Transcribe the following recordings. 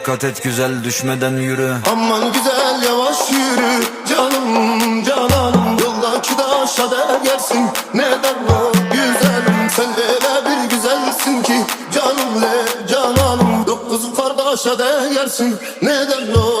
Dikkat et güzel düşmeden yürü. Aman güzel yavaş yürü. Canım cananım Yoldaki taşa değersin neden o güzelim Sen öyle bir güzelsin ki. Canım le cananım Dokuz kardeşe değersin neden o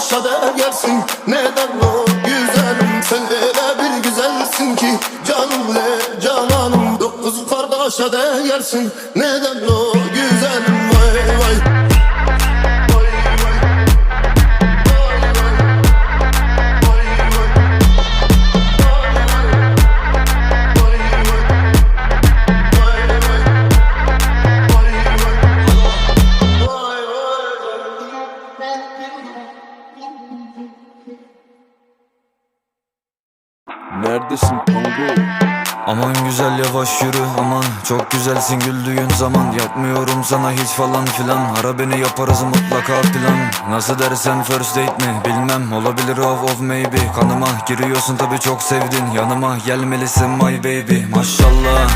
Yoldaki taşa değersin neden o güzelim? Sen öyle bir güzelsin ki canım le cananım. Dokuz kardeşe değersin neden o güzelim? Vay vay Neredesin Pango? Aman güzel yavaş yürü aman. Çok güzelsin güldüğün zaman. Yapmıyorum sana hiç falan filan. Ara beni yaparız mutlaka plan. Nasıl dersen first date mi? Bilmem. Olabilir of of maybe. Kanıma giriyorsun tabi çok sevdin. Yanıma gelmelisin my baby. Maşallah